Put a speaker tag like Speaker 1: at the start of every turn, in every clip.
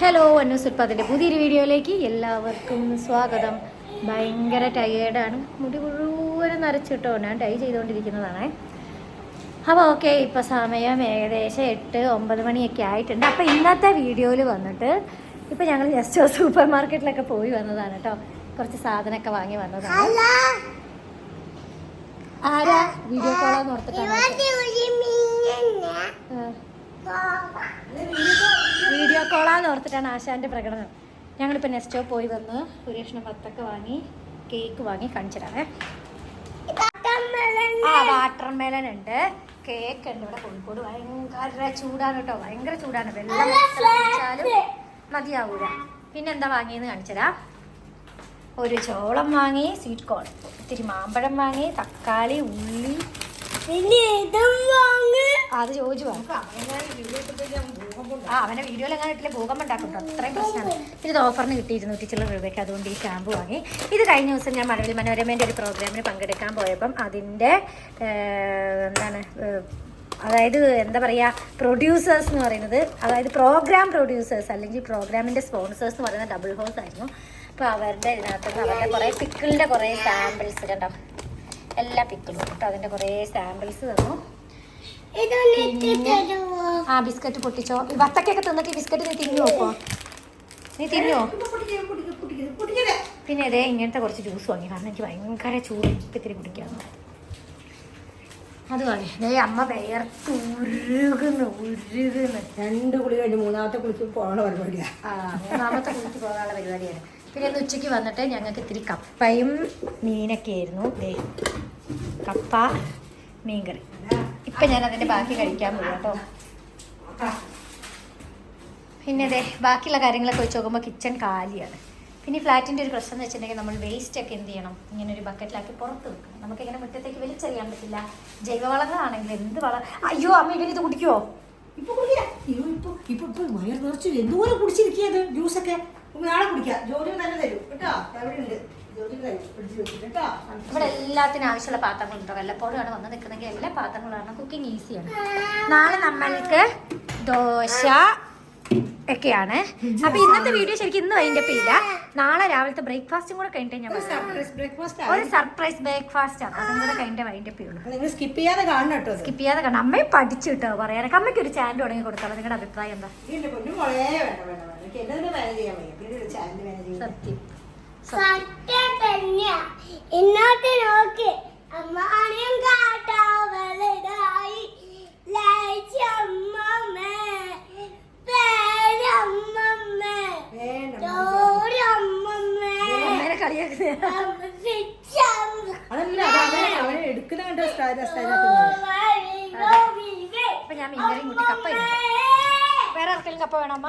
Speaker 1: Hello അന്നൂസ് ഉൽപ്പാദിന്റെ പുതിയൊരു വീഡിയോയിലേക്ക് എല്ലാവർക്കും സ്വാഗതം. ഭയങ്കര ടയേർഡാണ് മുടി മുഴുവനും നരച്ചിട്ടോ ഞാൻ ടൈ ചെയ്തുകൊണ്ടിരിക്കുന്നതാണ്. അപ്പോൾ ഓക്കെ ഇപ്പോൾ സമയം ഏകദേശം എട്ട് ഒമ്പത് മണിയൊക്കെ ആയിട്ടുണ്ട്. അപ്പോൾ ഇന്നത്തെ വീഡിയോയിൽ വന്നിട്ട് ഇപ്പോൾ ഞങ്ങൾ ജസ്റ്റ് സൂപ്പർ മാർക്കറ്റിലൊക്കെ പോയി വന്നതാണ് കേട്ടോ കുറച്ച് സാധനമൊക്കെ വാങ്ങി വന്നതാണ്. ആരാ? വീഡിയോ കോളാന്ന് ഓർത്തിട്ടാണ്. വീഡിയോ കോളാന്ന് ഓർത്തിട്ടാണ് ആശാന്റെ പ്രകടനം. ഞങ്ങളിപ്പോൾ നെസ്റ്റോ പോയി വന്ന് ഒരു പത്തൊക്കെ വാങ്ങി കേക്ക് വാങ്ങി കാണിച്ചിടാവേ ആ വാട്ടർ മെലൻ ഉണ്ട്. കേക്ക് ഉണ്ട്. ഇവിടെ കോഴിക്കോട് ഭയങ്കര ചൂടാണ് കേട്ടോ ഭയങ്കര ചൂടാണ്. വെള്ളം കുടിച്ചാലും മതിയാവൂല. പിന്നെന്താ വാങ്ങിയെന്ന് കാണിച്ചതാ ഒരു ചോളം വാങ്ങി സ്വീറ്റ് കോൺ ഇത്തിരി മാമ്പഴം വാങ്ങി തക്കാളി ഉള്ളി. അത് ചോദിച്ചു ആ അവനെ വീഡിയോയിൽ എങ്ങനെ ഇട്ടില്ല? ഭൂകമ്പം ഉണ്ടാക്കും കേട്ടോ അത്രയും പ്രശ്നമാണ്. ഇത് ഓഫറിന് കിട്ടി ഇരുന്നൂറ്റി ചില്ലറ രൂപയ്ക്ക് അതുകൊണ്ട് ഈ ഷാമ്പു വാങ്ങി. ഇത് കഴിഞ്ഞ ദിവസം ഞാൻ മലയാളി മനോരമേന്റെ ഒരു പ്രോഗ്രാമിന് പങ്കെടുക്കാൻ പോയപ്പം അതിന്റെ എന്താണ് അതായത് എന്താ പറയുക പ്രൊഡ്യൂസേഴ്സ് എന്ന് പറയുന്നത് അതായത് പ്രോഗ്രാം പ്രൊഡ്യൂസേഴ്സ് അല്ലെങ്കിൽ പ്രോഗ്രാമിന്റെ സ്പോൺസേഴ്സ് എന്ന് പറയുന്നത് ഡബിൾ ഹോസ് ആയിരുന്നു. അപ്പോൾ അവരുടെ ഇതിനകത്ത് അവരുടെ കുറേ പിക്കിളിന്റെ കുറേ സാമ്പിൾസ് കണ്ടോ? എല്ലാ പിക്കിളും കേട്ടോ അതിന്റെ കുറേ സാമ്പിൾസ് തന്നു. ആ ബിസ്ക്കറ്റ് പൊട്ടിച്ചോ. വത്തക്കൊക്കെ തിന്നിട്ട് ബിസ്ക്കറ്റ് നീ തിന്നു നോക്കോ. നീ തിന്നോ പിന്നെ അതെ ഇങ്ങനത്തെ കുറച്ച് ജ്യൂസ് വാങ്ങി. കാരണം എനിക്ക് ഭയങ്കര ചൂട് ഇത്തിരി കുടിക്കാന്ന് അത് വാങ്ങി ദേ അമ്മ വേർത്ത് ഉരുകുന്നു ഉരുകുന്നു.
Speaker 2: രണ്ട് കുളി കഴിഞ്ഞ് മൂന്നാമത്തെ കുളിക്ക് പോകാനുള്ള പരിപാടിയാണ്
Speaker 1: ആ മൂന്നാമത്തെ കുളിക്ക് പോകാനുള്ള പരിപാടിയാണ്. പിന്നെ ഇന്ന് ഉച്ചയ്ക്ക് വന്നിട്ട് ഞങ്ങൾക്ക് ഇത്തിരി കപ്പയും മീനൊക്കെ ആയിരുന്നു. ദേ കപ്പ മീൻകറി. ഇപ്പം ഞാൻ അതിന്റെ ബാക്കി കഴിക്കാൻ പോകും കേട്ടോ പിന്നെ അതെ ബാക്കിയുള്ള കാര്യങ്ങളൊക്കെ വെച്ച് നോക്കുമ്പോൾ കിച്ചൺ കാലിയാണ്. പിന്നെ ഫ്ലാറ്റിന്റെ ഒരു പ്രശ്നം എന്ന് വെച്ചിട്ടുണ്ടെങ്കിൽ നമ്മൾ വേസ്റ്റ് ഒക്കെ എന്ത് ചെയ്യണം? ഇങ്ങനെ ഒരു ബക്കറ്റിലാക്കി പുറത്ത് വെക്കണം. നമുക്ക് ഇങ്ങനെ മുറ്റത്തേക്ക് വലിച്ചെറിയാൻ പറ്റില്ല. ജൈവവളങ്ങളാണെങ്കിൽ എന്ത് വളം അയ്യോ അമ്മ ഇവന് ഇത് കുടിക്കുമോ
Speaker 2: ഇപ്പൊ കുടിക്കില്ല. ഇപ്പൊ ഇപ്പൊ ഇപ്പൊ വയർ കുടിക്കാം. ജോലി തന്നെ തരും. കേട്ടോ? എവിടെ ഉണ്ട്.
Speaker 1: ഇവിടെ എല്ലാത്തിനും ആവശ്യമുള്ള പാത്രങ്ങളുണ്ടോ വല്ലപ്പോഴുമാണ് വന്ന് നിൽക്കുന്നെങ്കിൽ എല്ലാ പാത്രങ്ങളാണ് കുക്കിംഗ് ഈസിയാണ് നാളെ നമ്മൾക്ക് ദോശ ഒക്കെയാണ്. അപ്പൊ ഇന്നത്തെ വീഡിയോ ശരിക്കും ഇന്ന് അതിന്റെ ഇല്ല നാളെ രാവിലത്തെ ബ്രേക്ക്ഫാസ്റ്റും കൂടെ കഴിഞ്ഞിട്ട് ഞാൻ ഒരു സർപ്രൈസ് ബ്രേക്ക്ഫാസ്റ്റ് ആണ്. അതും കൂടെ കഴിഞ്ഞ ഉള്ളൂ
Speaker 2: നിങ്ങൾ സ്കിപ്പ് ചെയ്യാതെ കാണണം കേട്ടോ.
Speaker 1: സ്കിപ്പ് ചെയ്യാതെ കാണണം. അമ്മയും പഠിച്ചു കേട്ടോ പറയാനൊക്കെ അമ്മയ്ക്ക് ഒരു ചാനൽ തുടങ്ങി കൊടുത്താലോ? നിങ്ങളുടെ അഭിപ്രായം എന്താ? സത്യം.
Speaker 3: സത്യം തന്നെയാ. ഇന്നത്തെ നോക്ക് അമ്മാനും കാട്ടാവലതായി ലൈച്ചമ്മമ്മേ പേരമ്മമ്മേ
Speaker 2: വേണ്ട
Speaker 3: ചോരമ്മമ്മേ
Speaker 1: അമ്മേനെ കളിയാക്കുന്നത്
Speaker 3: സിച്ചമ്മ
Speaker 2: അതല്ല അത് അവനെ അവനെ എടുക്കുന്ന കണ്ട സ്ഥാനത്ത്
Speaker 1: അപ്പൊ ഞാൻ മീൻകറി കൂട്ടി കപ്പ ഇടട്ടെ വേറെ ആർക്കെങ്കിലും കപ്പ വേണോ അമ്മ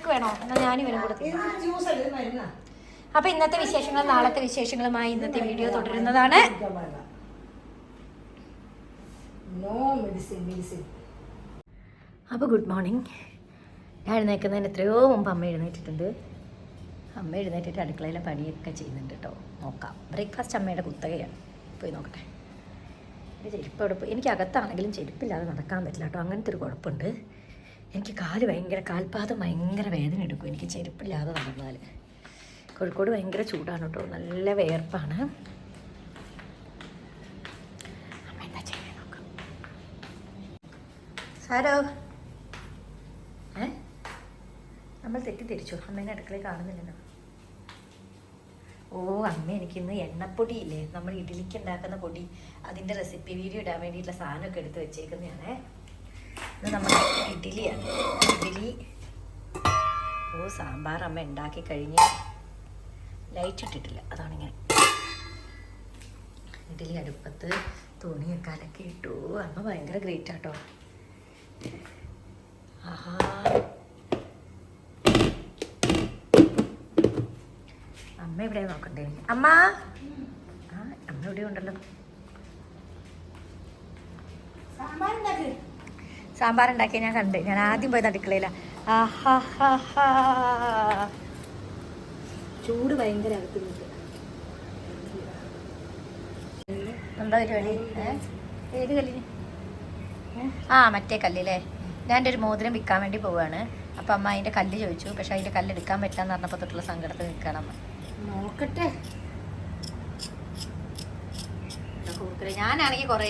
Speaker 1: നിനക്ക് വേണോ? എന്നാ ഞാനും ഇവനും
Speaker 2: മരുന്നാ?
Speaker 1: അപ്പൊ ഇന്നത്തെ വിശേഷങ്ങൾ നാളത്തെ വിശേഷങ്ങളുമായി ഇന്നത്തെ വീഡിയോ തുടരുന്നതാണ്. അപ്പോൾ ഗുഡ് മോർണിംഗ് ഞാൻ എഴുന്നേൽക്കുന്നതിന് എത്രയോ മുമ്പ് അമ്മ എഴുന്നേറ്റിട്ടുണ്ട്. അമ്മ എഴുന്നേറ്റിട്ട് അടുക്കളയിലെ പണിയൊക്കെ ചെയ്യുന്നുണ്ട് കേട്ടോ നോക്കാം. ബ്രേക്ക്ഫാസ്റ്റ് അമ്മയുടെ കുത്തകയാണ്. പോയി നോക്കട്ടെ. ചെരുപ്പ് അവിടെ പോയി. എനിക്ക് അകത്താണെങ്കിലും ചെരുപ്പില്ലാതെ നടക്കാൻ പറ്റില്ല കേട്ടോ അങ്ങനത്തെ ഒരു കുഴപ്പമുണ്ട്. എനിക്ക് കാൽ ഭയങ്കര കാൽപാദം ഭയങ്കര വേദന എടുക്കും. എനിക്ക് ചെരുപ്പില്ലാതെ നടന്നാൽ. കോഴിക്കോട് ഭയങ്കര ചൂടാണ് കേട്ടോ. നല്ല വേർപ്പാണ്. സാരോ? ഏ? നമ്മൾ തെറ്റിദ്ധരിച്ചു അമ്മേനെ അടുക്കളയിൽ കാണുന്നില്ലല്ലോ. ഓ അമ്മ എനിക്കിന്ന് എണ്ണപ്പൊടിയില്ലേ? നമ്മൾ ഇഡ്ഡലിക്ക് ഉണ്ടാക്കുന്ന പൊടി. അതിന്റെ റെസിപ്പി വീഡിയോ ഇടാൻ വേണ്ടിയിട്ടുള്ള സാധനമൊക്കെ എടുത്ത് വെച്ചേക്കുന്നതാണ്. ഇത് നമ്മുടെ ഇഡ്ഡലിയാണ്. ഇഡ്ഡലി ഓ സാമ്പാർ അമ്മ ഉണ്ടാക്കി കഴിഞ്ഞ് ലൈറ്റ് ഇട്ടിട്ടില്ല. അതാണിങ്ങനെ ഇഡ്ഡലി അടുപ്പത്ത് തുണിയൊക്കെ അലക്കി ഇട്ടു. അമ്മ ഭയങ്കര ഗ്രേറ്റ് ആട്ടോ. ആഹാ. അമ്മ ഇവിടെ നോക്കണ്ടേ? അമ്മ? ആ അമ്മ ഇവിടെ ഉണ്ടല്ലോ.
Speaker 2: സാമ്പാർ ഉണ്ടാക്ക്.
Speaker 1: സാമ്പാർ ഉണ്ടാക്കിയ ഞാൻ കണ്ട്. ഞാൻ ആദ്യം പോയത് അടുക്കളയില.
Speaker 2: ചൂട് ഭയങ്കര
Speaker 1: എന്താ പരിപാടി? ഏത് കല്ലിന്? ആ മറ്റേ കല്ലില്ലേ? ഞാൻ എന്റെ ഒരു മോതിരം വിൽക്കാൻ വേണ്ടി പോവാണ്. അപ്പം അമ്മ അതിന്റെ കല്ല് ചോദിച്ചു. പക്ഷെ അതിന്റെ കല്ല് എടുക്കാൻ പറ്റാന്ന് പറഞ്ഞപ്പോൾ തൊട്ടുള്ള സങ്കടത്തിൽ നിൽക്കണം അമ്മ.
Speaker 2: നോക്കട്ടെ.
Speaker 1: ഞാനാണെങ്കിൽ കുറേ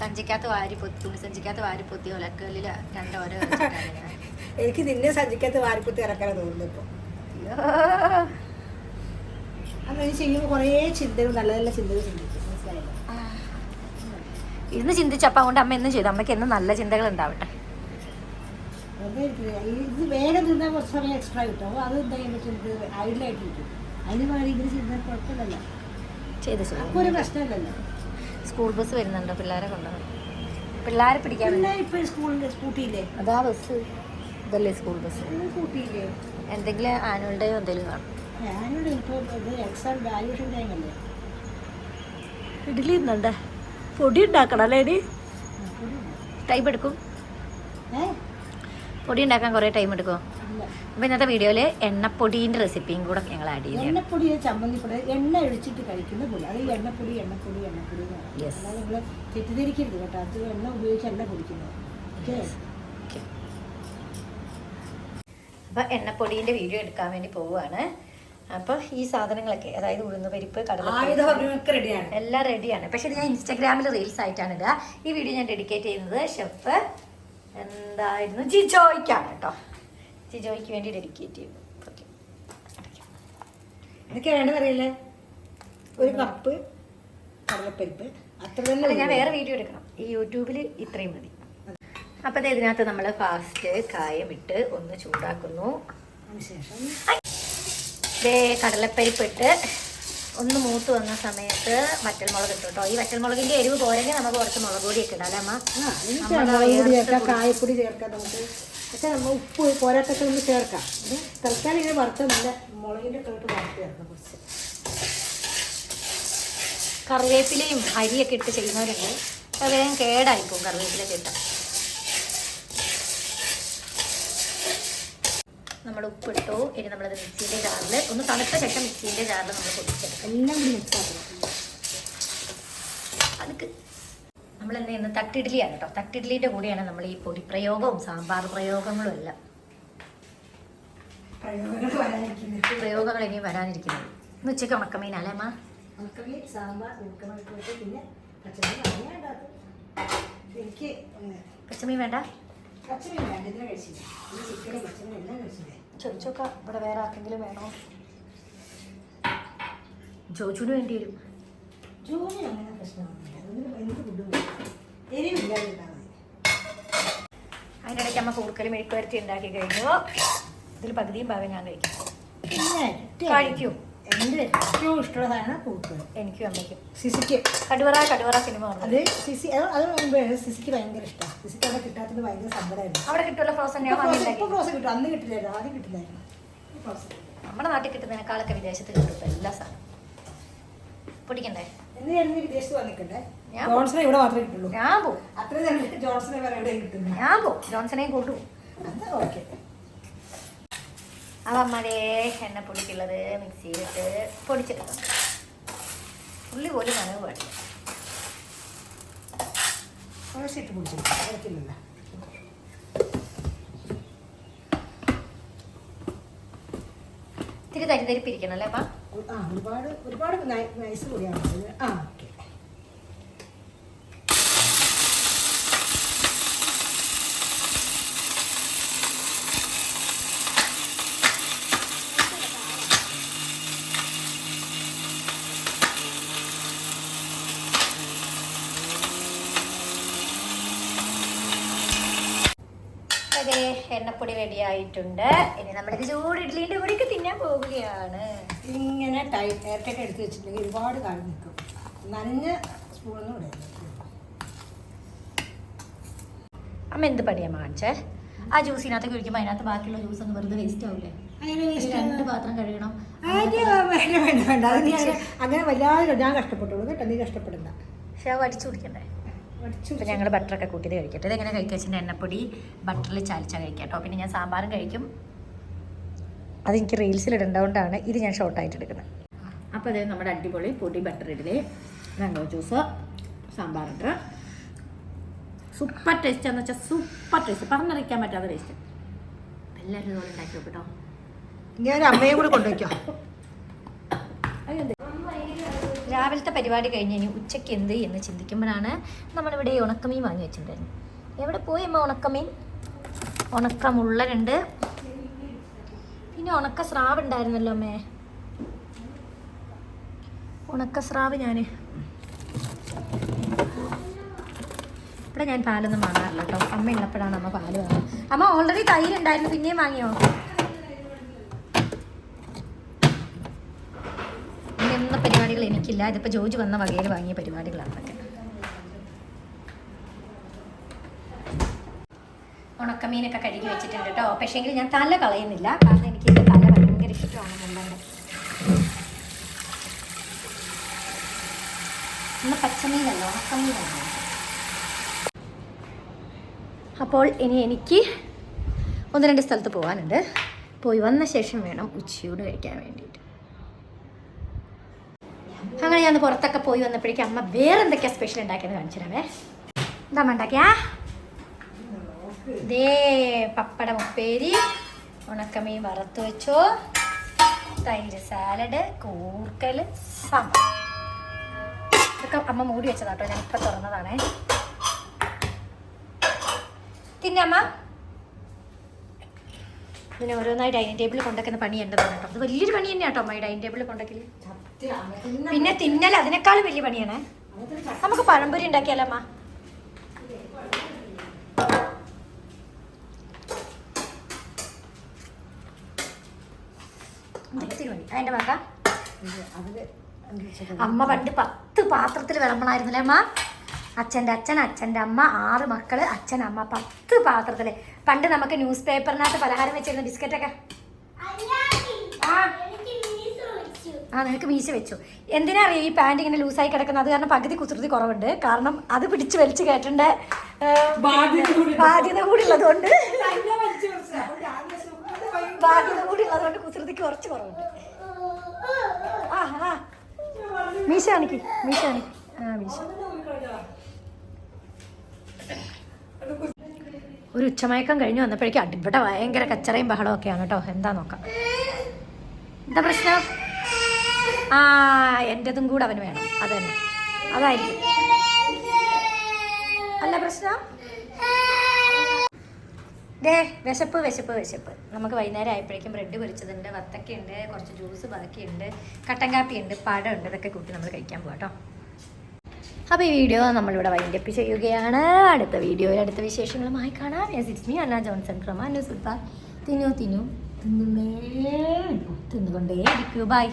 Speaker 1: സഞ്ചിക്കകത്ത് വാരി പൊത്തി തുണി സഞ്ചിക്കകത്ത് വാരി പൊത്തി ഒലക്കല്ലിൽ രണ്ടോരോ
Speaker 2: എനിക്ക് നിന്നെ സഞ്ചിക്കകത്ത് വാരി പൊത്തി ഇറക്കാൻ തോന്നുന്നു ഇപ്പൊ. അങ്ങനെ ചെയ്യുമ്പോ ചെയ്യുമ്പോൾ കുറേ ചിന്തകൾ നല്ല നല്ല ചിന്തകൾ ചിന്തിക്കും. മനസ്സിലായില്ല?
Speaker 1: ഇന്ന് ചിന്തിച്ചപ്പോൾ അതുകൊണ്ട് അമ്മ എന്നും ചെയ്തു. അമ്മയ്ക്ക് എന്നും നല്ല ചിന്തകൾ ഉണ്ടാവട്ടെ.
Speaker 2: ഇത് വേഗം തിന്നാൽ കുറച്ച് സമയം എക്സ്ട്രാ കിട്ടും. അത് എന്താ നമുക്ക് ഐഡിയലായിട്ട് കിട്ടും അതിന് കുഴപ്പമില്ലല്ലോ.
Speaker 1: ചെയ്ത്
Speaker 2: ഒരു പ്രശ്നമില്ലല്ലോ.
Speaker 1: സ്കൂൾ ബസ് വരുന്നുണ്ടോ പിള്ളേരെ കൊണ്ടുപോകാൻ പിള്ളേരെ പിടിക്കാൻ
Speaker 2: ഇപ്പോൾ സ്കൂളിൽ സ്കൂട്ടിയില്ലേ?
Speaker 1: അതാ ബസ്. ഇതല്ലേ സ്കൂൾ ബസ്.
Speaker 2: സ്കൂട്ടിയില്ലേ?
Speaker 1: എന്തെങ്കിലും ആനുവൽ ഡേ എന്തെങ്കിലും കാണും.
Speaker 2: ആനുവൽ ഇപ്പോൾ എക്സാം വാല്യൂഷൻ ടൈം അല്ലേ?
Speaker 1: ഇഡ്ഡലി ഇന്നുണ്ട് പൊടി ഉണ്ടാക്കണം അല്ലേ ഇനി? ടൈം എടുക്കും.
Speaker 2: ഏ?
Speaker 1: പൊടി ഉണ്ടാക്കാൻ കുറേ ടൈം എടുക്കും
Speaker 2: അപ്പൊ
Speaker 1: അപ്പോൾ ഇന്നത്തെ വീഡിയോയിൽ എണ്ണപ്പൊടീന്റെ റെസിപ്പിയും കൂടെ ഞങ്ങൾ ആഡ് ചെയ്യും
Speaker 2: എണ്ണപ്പൊടി ചമ്മന്തിപ്പൊടി എണ്ണ ഒഴിച്ചിട്ട് കഴിക്കുന്ന പോലെ. അത് എണ്ണപ്പൊടി എണ്ണപ്പൊടി എണ്ണപ്പൊടി. നിങ്ങൾ തെറ്റിദ്ധരിക്കരുത് കേട്ടോ. അത് എണ്ണ ഉപയോഗിച്ച് എണ്ണ പൊടിക്കുന്നത്. ഓക്കെ
Speaker 1: അപ്പോൾ എണ്ണപ്പൊടീന്റെ വീഡിയോ എടുക്കാൻ വേണ്ടി പോവുകയാണ്. അപ്പൊ ഈ സാധനങ്ങളൊക്കെ അതായത് ഉഴുന്ന് പരിപ്പ് കടല എല്ലാം റെഡിയാണ് പക്ഷെ ഇത് ഞാൻ ഇൻസ്റ്റാഗ്രാമിൽ റീൽസ് ആയിട്ടാണ് ഇടുക. ഈ വീഡിയോ ഞാൻ ഡെഡിക്കേറ്റ് ചെയ്യുന്നത് ഷെഫ് എന്തായിരുന്നു? ജിജോയ്ക്കാണ് കേട്ടോ. ജിജോയ്ക്ക് വേണ്ടി ഡെഡിക്കേറ്റ് ചെയ്തു.
Speaker 2: ഇതൊക്കെ വേണ്ടതറിയില്ലേ ഒരു കപ്പ് കടലപ്പരിപ്പ് അത്ര തന്നെ
Speaker 1: ഞാൻ വേറെ വീഡിയോ എടുക്കണം. ഈ യൂട്യൂബിൽ ഇത്രയും മതി. അപ്പോൾ ദേ ഇതിനകത്ത് നമ്മൾ ഫാസ്റ്റ് കായം ഇട്ട് ഒന്ന് ചൂടാക്കുന്നു.
Speaker 2: അതിനുശേഷം
Speaker 1: കടലപ്പരിപ്പ് ഇട്ട് ഒന്ന് മൂത്ത് വന്ന സമയത്ത് വറ്റൽമുളക് ഇട്ടു കേട്ടോ ഈ വറ്റൽമുളകിന്റെ എരിവ് പോരെങ്കിൽ നമുക്ക് കുറച്ച് മുളക് പൊടിയൊക്കെ ഇടാം അമ്മ?
Speaker 2: കായപ്പൊടി ചേർക്കാം നമുക്ക്. പക്ഷെ നമ്മൾ ഉപ്പ് പോരാത്തൊക്കെ ഒന്ന് ചേർക്കാം. തൽക്കാലം ഇങ്ങനെ വറുത്ത നല്ല മുളകിന്റെ ഒക്കെ ഇട്ട് വറുത്ത് ചേർക്കാം കുറച്ച്.
Speaker 1: കറിവേപ്പിലയും അരിയൊക്കെ ഇട്ട് ചെയ്യുന്നവരുണ്ട്. അത് വേഗം കേടായിപ്പോവും കറിവേപ്പില ഇട്ട. നമ്മൾ ഉപ്പിട്ടു. ഇനി നമ്മളത് മിക്സിന്റെ ജാറിൽ ഒന്ന് തണുത്ത ശേഷം മിക്സിന്റെ ജാറിൽ നമ്മൾ പൊടിച്ചെടുക്കും.
Speaker 2: എല്ലാം കൂടി മിക്സ് ആക്കണം.
Speaker 1: അതൊക്കെ നമ്മൾ എന്താ ചെയ്യുന്നത് തട്ടിഡ്ഡലിയാണ് കേട്ടോ. തട്ടിഡ്ഡലിന്റെ കൂടെയാണ് നമ്മൾ ഈ പൊടി പ്രയോഗവും സാമ്പാർ പ്രയോഗങ്ങളും എല്ലാം.
Speaker 2: പ്രയോഗങ്ങൾ
Speaker 1: ഇനി വരാനിരിക്കുന്നത്. ഇന്ന് ഉച്ചയ്ക്ക് ഉണക്കമീൻ അല്ലേ അമ്മ?
Speaker 2: ഉണക്കമീൻ സാമ്പാർ പിന്നെ പച്ചമീൻ
Speaker 1: വേണ്ട?
Speaker 2: പച്ചമീൻ വേണ്ട ഇതിനെ കഴിച്ചില്ല? ഈ ചിക്കനും പച്ചമീൻ എല്ലാം കഴിച്ചില്ലേ?
Speaker 1: ചോദിച്ചോക്കാം ഇവിടെ വേറെ ആർക്കെങ്കിലും വേണോ? ജോജുവിന് വേണ്ടി വരും.
Speaker 2: ജോലി അങ്ങനെ പ്രശ്നമൊന്നുമില്ല. അതിന് എന്ത് ഫുഡും എരിവില്ലാതിരുന്നാൽ മതി.
Speaker 1: അതിനിടയ്ക്ക് അമ്മ കൂർക്കൽ മെഴുക്കുവരട്ടി ഉണ്ടാക്കി കഴിഞ്ഞു. ഇതിൽ പകുതിയും ഭാഗം ഞാൻ കഴിക്കും. കഴിക്കും.
Speaker 2: എന്റെ ഏറ്റവും ഇഷ്ടമുള്ള സാധനം പൂക്കൾ.
Speaker 1: എനിക്കും അമ്മയ്ക്കും.
Speaker 2: സിസിക്ക്.
Speaker 1: കടുവറ കടുവറ സിനിമ
Speaker 2: അത് സിസി അത് അത് മുമ്പേ സിസിക്ക് ഭയങ്കര ഇഷ്ടമാണ് സിസിക്ക് അവിടെ കിട്ടാത്തത് ഭയങ്കര സങ്കടമായിരുന്നു.
Speaker 1: അവിടെ കിട്ടുമല്ലോ ഫ്രോസൺ ഞാൻ
Speaker 2: ഇപ്പോൾ
Speaker 1: വാങ്ങിണ്ടാക്കി
Speaker 2: പ്രോസസ് കിട്ടും. അന്ന് കിട്ടില്ലായിരുന്നു. ആദ്യം കിട്ടില്ലായിരുന്നു. പ്രോസസ്
Speaker 1: നമ്മുടെ നാട്ടിൽ കിട്ടുന്നതിനേക്കാളൊക്കെ വിദേശത്ത് കിട്ടും. ഇപ്പൊ എല്ലാ സാധനം പൊടിക്കണ്ടേ?
Speaker 2: എന്ന് ഞാൻ വിദേശത്ത് വന്നിട്ടുണ്ടേ
Speaker 1: ഞാൻ
Speaker 2: ജോൺസനെ ഇവിടെ മാത്രമേ കിട്ടുള്ളൂ.
Speaker 1: ഞാൻ പോവും
Speaker 2: അത്ര തന്നെ ജോൺസനെ വേറെ എവിടെയും കിട്ടുന്നു
Speaker 1: ഞാൻ പോവും ജോൺസനെയും കൊണ്ടുപോകും
Speaker 2: അത് ഓക്കെ
Speaker 1: അവ അമ്മതേ എണ്ണ പൊടിക്കുള്ളത് മിക്സിയിലിട്ട് പൊടിച്ചെടുക്കണം ഉള്ളി പോലും നനവ് പാടില്ല
Speaker 2: കുറച്ചിട്ട് കുഴപ്പമില്ല
Speaker 1: ഇത്തിരി തരിതരിപ്പിരിക്കണം അല്ലേ അമ്മ?
Speaker 2: ഒരുപാട് ഒരുപാട് നൈസ് കൂടിയാണ് ആ ഓക്കെ
Speaker 1: അതെ എണ്ണപ്പൊടി റെഡി ആയിട്ടുണ്ട്. ഇനി നമ്മളിത് ചൂട് ഇഡ്ലിന്റെ കൂടെയൊക്കെ തിന്നാൻ പോവുകയാണ്.
Speaker 2: ഇങ്ങനെ ടൈ എയർട്ടൊക്കെ എടുത്ത് വെച്ചിട്ടുണ്ടെങ്കിൽ ഒരുപാട് കാലം നിൽക്കും നനഞ്ഞ സ്പൂണൊന്നും ഇടരുത്.
Speaker 1: അമ്മ എന്ത് പണിയാ കാണിച്ചേ ആ ജ്യൂസിനകത്ത് കഴിക്കുമ്പോൾ അതിനകത്ത് ബാക്കിയുള്ള ജ്യൂസ് ഒന്ന് വെറുതെ വേസ്റ്റ് ആവില്ലേ
Speaker 2: അങ്ങനെ
Speaker 1: ഒരു
Speaker 2: waste
Speaker 1: രണ്ട് പാത്രം കഴുകണം.
Speaker 2: ആദ്യം വേണ്ട വേണ്ട വേണ്ട. അത് നീ അങ്ങനെ അങ്ങനെ വല്ലാതെ ഞാൻ കഷ്ടപ്പെട്ടുള്ളൂ കേട്ടോ നീ കഷ്ടപ്പെടണ്ട.
Speaker 1: പക്ഷെ അത് അടിച്ചു കുടിക്കണ്ടേ? ഇപ്പം ഞങ്ങൾ ബട്ടറൊക്കെ കൂട്ടിയത് കഴിക്കട്ടെ. ഇതെങ്ങനെ കഴിക്കുക വെച്ചാൽ എണ്ണപ്പൊടി ബട്ടറിൽ ചാലിച്ചാൽ കഴിക്കാം കേട്ടോ. പിന്നെ ഞാൻ സാമ്പാറും കഴിക്കും. അതെനിക്ക് റീൽസിൽ ഇടേണ്ടതുകൊണ്ടാണ് ഇത് ഞാൻ ഷോർട്ടായിട്ട് എടുക്കുന്നത്. അപ്പോൾ അതായത് നമ്മുടെ അടിപൊളി പൊടി ബട്ടർ ഇഡലി മാംഗോ ജ്യൂസ് സാമ്പാറുണ്ട് സൂപ്പർ ടേസ്റ്റ് എന്ന് വെച്ചാൽ സൂപ്പർ ടേസ്റ്റ് പറഞ്ഞറിയിക്കാൻ പറ്റാത്ത ടേസ്റ്റ് എല്ലാവരും ഇതുപോലെ ഉണ്ടാക്കി നോക്കട്ടോ
Speaker 2: ഞാൻ അമ്മയെ കൂടെ കൊണ്ടുവയ്ക്കാം
Speaker 1: രാവിലത്തെ പരിപാടി കഴിഞ്ഞ് ഇനി ഉച്ചയ്ക്ക് എന്ത് എന്ന് ചിന്തിക്കുമ്പോഴാണ് നമ്മളിവിടെ ഉണക്കമീൻ വാങ്ങി വെച്ചിട്ടുണ്ടായിരുന്നു എവിടെ പോയി അമ്മ ഉണക്കമീൻ? ഉണക്കമുള്ളനുണ്ട് പിന്നെ ഉണക്ക സ്രാവ് ഉണ്ടായിരുന്നല്ലോ അമ്മേ. ഉണക്ക സ്രാവ് ഞാൻ ഇവിടെ ഞാൻ പാലൊന്നും വാങ്ങാറില്ല കേട്ടോ. അമ്മ ഉള്ളപ്പോഴാണ് അമ്മ പാൽ വാങ്ങുന്നത്. അമ്മ ഓൾറെഡി തൈര് ഉണ്ടായിരുന്നു പിന്നെയും വാങ്ങിയോ ഇനി എന്ന പരിപാടികൾ എനിക്കില്ല. ഇതിപ്പോൾ ജോജ് വന്ന വകയിൽ വാങ്ങിയ പരിപാടികളാണ് അതൊക്കെ. ഉണക്കമീനൊക്കെ കഴുകി വെച്ചിട്ടുണ്ട് കേട്ടോ. പക്ഷേങ്കിൽ ഞാൻ തല കളയുന്നില്ല. കാരണം എനിക്ക് ഇതിന്റെ തല ഭയങ്കര ഇഷ്ടമാണ് മുള്ളന്റെ ഇന്ന് അപ്പോൾ ഇനി എനിക്ക് ഒന്ന് രണ്ട് സ്ഥലത്ത് പോകാനുണ്ട് പോയി വന്ന ശേഷം വേണം ഉച്ചയോട് കഴിക്കാൻ വേണ്ടിയിട്ട്. അങ്ങനെ ഞാൻ പുറത്തൊക്കെ പോയി വന്നപ്പോഴേക്കും അമ്മ വേറെ എന്തൊക്കെയാ സ്പെഷ്യൽ ഉണ്ടാക്കിയത് കാണിച്ചു എന്താ ഉണ്ടാക്കിയാ. ദേ പപ്പടം ഉപ്പേരി ഉണക്കമീൻ വറുത്ത് വെച്ചോ. തൈര് സാലഡ് കൂർക്കൽ സമ ഇതൊക്കെ അമ്മ മൂടി വെച്ചതാട്ടോ ഞാൻ ഇപ്പം തുറന്നതാണേ. തിന്നമ്മ ഇതിനെ ഓരോന്നായി ഡൈനിങ് ടേബിളിൽ കൊണ്ടൊക്കെ പണി എന്റെതാണ് കേട്ടോ. അത് വലിയൊരു പണി തന്നെയാട്ടോ അമ്മ ഈ ഡൈനിങ് ടേബിളിൽ കൊണ്ടുവയ്ക്കൽ. പിന്നെ തിന്നൽ അതിനേക്കാളും വലിയ പണിയാണ്. നമുക്ക് പഴംപൊരി ഉണ്ടാക്കിയാലോ അമ്മ? അതിന്റെ മക്ക അമ്മ പണ്ട് പത്ത് പാത്രത്തിൽ വിളമ്പണായിരുന്നില്ലേ അമ്മ? അച്ഛന്റെ അച്ഛൻ അച്ഛന്റെ അമ്മ ആറ് മക്കൾ അച്ഛൻ അമ്മ. പത്ത് പാത്രത്തിൽ പണ്ട് നമുക്ക് ന്യൂസ് പേപ്പറിനകത്ത് പലഹാരം വെച്ചിരുന്ന ബിസ്ക്കറ്റൊക്കെ. ആ. ആ നിനക്ക് മീശ വെച്ചു. എന്തിനാ അറിയാം ഈ പാന്റ് ഇങ്ങനെ ലൂസായി കിടക്കുന്നത്? അത് കാരണം പകുതി കുസൃതി കുറവുണ്ട്. കാരണം അത് പിടിച്ച് വലിച്ചു കയറ്റേണ്ട
Speaker 2: ബാധ്യത കൂടി
Speaker 1: ഉള്ളതുകൊണ്ട് ബാധ്യത കൂടി ഉള്ളതുകൊണ്ട് കുസൃതിക്ക് കുറച്ച് കുറവുണ്ട്. ആ ആ. മീശ കാണിക്ക് മീശ കാണിക്ക്. ആ മീശ. ഒരു ഉച്ചമയക്കം കഴിഞ്ഞു വന്നപ്പോഴേക്കും അടി- ഇവിടെ ഭയങ്കര കച്ചറയും ബഹളവും ഒക്കെയാണ് കേട്ടോ. എന്താ നോക്കാം. എന്താ പ്രശ്നം? ആ എന്റെതും കൂടെ അവന് വേണം. അത് തന്നെ അതായിരിക്കും. അല്ല പ്രശ്നം? ദേ വിശപ്പ് വിശപ്പ് വിശപ്പ്. നമുക്ക് വൈകുന്നേരം ആയപ്പോഴേക്കും ബ്രെഡ് പൊരിച്ചതുണ്ട് വത്തക്കയുണ്ട് കുറച്ച് ജ്യൂസ് ബാക്കിയുണ്ട് കട്ടൻ കാപ്പി ഉണ്ട് കാപ്പിയുണ്ട് ഉണ്ട് ഇതൊക്കെ കൂട്ടി നമ്മൾ കഴിക്കാൻ പോകാം കേട്ടോ അപ്പോൾ ഈ വീഡിയോ നമ്മളിവിടെ വൈൻഡപ്പ് ചെയ്യുകയാണ്. അടുത്ത വീഡിയോയിൽ അടുത്ത വിശേഷങ്ങളുമായി കാണാം. ഇറ്റ്സ് മീ അന്ന ജോൺസൺ ക്രമ അനു സുൽത്താൻ. തിന്നു തിന്നു തിന്നുമേ തിന്നുകൊണ്ടേ ഇരിക്കൂ. ബൈ